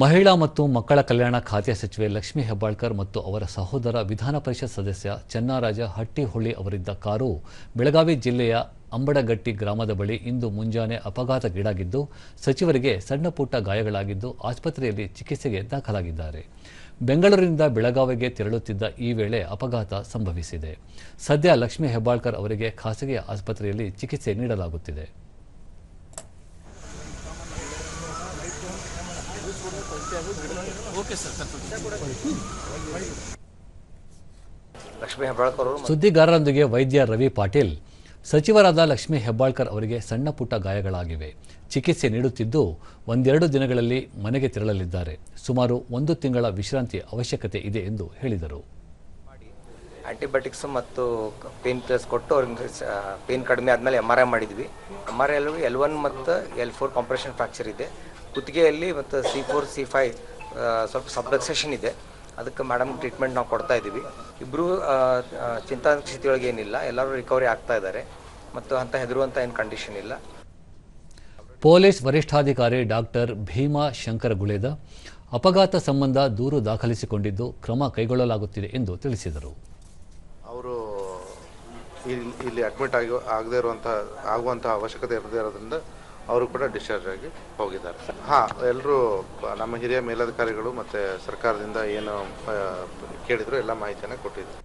ಮಹಿಳಾ ಮತ್ತು ಮಕ್ಕಳ ಕಲ್ಯಾಣ ಖಾತೆ ಸಚಿವೆ ಲಕ್ಷ್ಮಿ ಹೆಬ್ಬಾಳ್ಕರ್ ಮತ್ತು ಅವರ ಸಹೋದರ ವಿಧಾನ ಪರಿಷತ್ ಸದಸ್ಯ ಚೆನ್ನಾರಾಜ ಹಟ್ಟಿಹೊಳ್ಳಿ ಅವರಿದ್ದ ಕಾರು ಬೆಳಗಾವಿ ಜಿಲ್ಲೆಯ ಅಂಬಡಗಟ್ಟಿ ಗ್ರಾಮದ ಬಳಿ ಇಂದು ಮುಂಜಾನೆ ಅಪಘಾತಗೀಡಾಗಿದ್ದು ಸಚಿವರಿಗೆ ಸಣ್ಣ ಪುಟ್ಟ ಗಾಯಗಳಾಗಿದ್ದು ಆಸ್ಪತ್ರೆಯಲ್ಲಿ ಚಿಕಿತ್ಸೆಗೆ ದಾಖಲಾಗಿದ್ದಾರೆ. ಬೆಂಗಳೂರಿನಿಂದ ಬೆಳಗಾವಿಗೆ ತೆರಳುತ್ತಿದ್ದ ಈ ವೇಳೆ ಅಪಘಾತ ಸಂಭವಿಸಿದೆ. ಸದ್ಯ ಲಕ್ಷ್ಮೀ ಹೆಬ್ಬಾಳ್ಕರ್ ಅವರಿಗೆ ಖಾಸಗಿ ಆಸ್ಪತ್ರೆಯಲ್ಲಿ ಚಿಕಿತ್ಸೆ ನೀಡಲಾಗುತ್ತಿದೆ ಲಕ್ಷ್ಮೀ ಹೆಬ್ಬಾಳ್ಕರ್ ಅವರು ಸುದ್ದಿಗಾರರೊಂದಿಗೆ ವೈದ್ಯ ರವಿ ಪಾಟೀಲ್. ಸಚಿವರಾದ ಲಕ್ಷ್ಮೀ ಹೆಬ್ಬಾಳ್ಕರ್ ಅವರಿಗೆ ಸಣ್ಣ ಪುಟ್ಟ ಗಾಯಗಳಾಗಿವೆ. ಚಿಕಿತ್ಸೆ ನೀಡುತ್ತಿದ್ದು ಒಂದೆರಡು ದಿನಗಳಲ್ಲಿ ಮನೆಗೆ ತೆರಳಲಿದ್ದಾರೆ. ಸುಮಾರು ಒಂದು ತಿಂಗಳ ವಿಶ್ರಾಂತಿ ಅವಶ್ಯಕತೆ ಇದೆ ಎಂದು ಹೇಳಿದರು. ಆಂಟಿಬಯೋಟಿಕ್ಸ್ ಮತ್ತು ಪೇನ್ ಕಿಲ್ಲರ್ಸ್ ಕೊಟ್ಟು ಅವ್ರಿಗೆ ಪೇನ್ ಕಡಿಮೆ ಆದಮೇಲೆ ಎಂ ಆರ್ ಐ ಮಾಡಿದ್ವಿ. ಎಂ ಆರ್ ಐ ಅಲ್ಲಿ ಎಲ್ ಒನ್ ಮತ್ತು ಎಲ್ ಫೋರ್ ಕಾಂಪ್ರೆಷನ್ ಫ್ರಾಕ್ಚರ್ ಇದೆ. ಕುತ್ತಿಗೆಯಲ್ಲಿ ಮತ್ತು ಸಿ ಫೋರ್ ಸಿ ಫೈ ಸ್ವಲ್ಪ ಸಬ್ಲಕ್ಸೇಷನ್ ಇದೆ. ಅದಕ್ಕೆ ಮೇಡಮ್ ಟ್ರೀಟ್ಮೆಂಟ್ ನಾವು ಕೊಡ್ತಾ ಇದ್ದೀವಿ ಇಬ್ಬರೂ ಚಿಂತಾ ಸ್ಥಿತಿಯೊಳಗೆ ಏನಿಲ್ಲ. ಎಲ್ಲರೂ ರಿಕವರಿ ಆಗ್ತಾ ಇದ್ದಾರೆ. ಮತ್ತು ಅಂತ ಹೆದರುವಂಥ ಏನು ಕಂಡೀಷನ್ ಇಲ್ಲ. ಪೊಲೀಸ್ ವರಿಷ್ಠಾಧಿಕಾರಿ ಡಾಕ್ಟರ್ ಭೀಮಾ ಶಂಕರ ಗುಳೇದ ಅಪಘಾತ ಸಂಬಂಧ ದೂರು ದಾಖಲಿಸಿಕೊಂಡಿದ್ದು ಕ್ರಮ ಕೈಗೊಳ್ಳಲಾಗುತ್ತಿದೆ ಎಂದು ತಿಳಿಸಿದರು. ಅವರು ಇಲ್ಲಿ ಇಲ್ಲಿ ಅಡ್ಮಿಟ್ ಆಗಿ ಆಗದೇ ಇರುವಂತಹ ಆಗುವಂತಹ ಅವಶ್ಯಕತೆ ಇರದೇ ಇರೋದ್ರಿಂದ ಅವರು ಕೂಡ ಡಿಸ್ಚಾರ್ಜ್ ಆಗಿ ಹೋಗಿದ್ದಾರೆ. ಹಾ ಎಲ್ಲರೂ ನಮ್ಮ ಹಿರಿಯ ಮೇಲಧಿಕಾರಿಗಳು ಮತ್ತೆ ಸರ್ಕಾರದಿಂದ ಏನು ಕೇಳಿದ್ರು, ಎಲ್ಲ ಮಾಹಿತಿಯನ್ನು ಕೊಟ್ಟಿದ್ರು.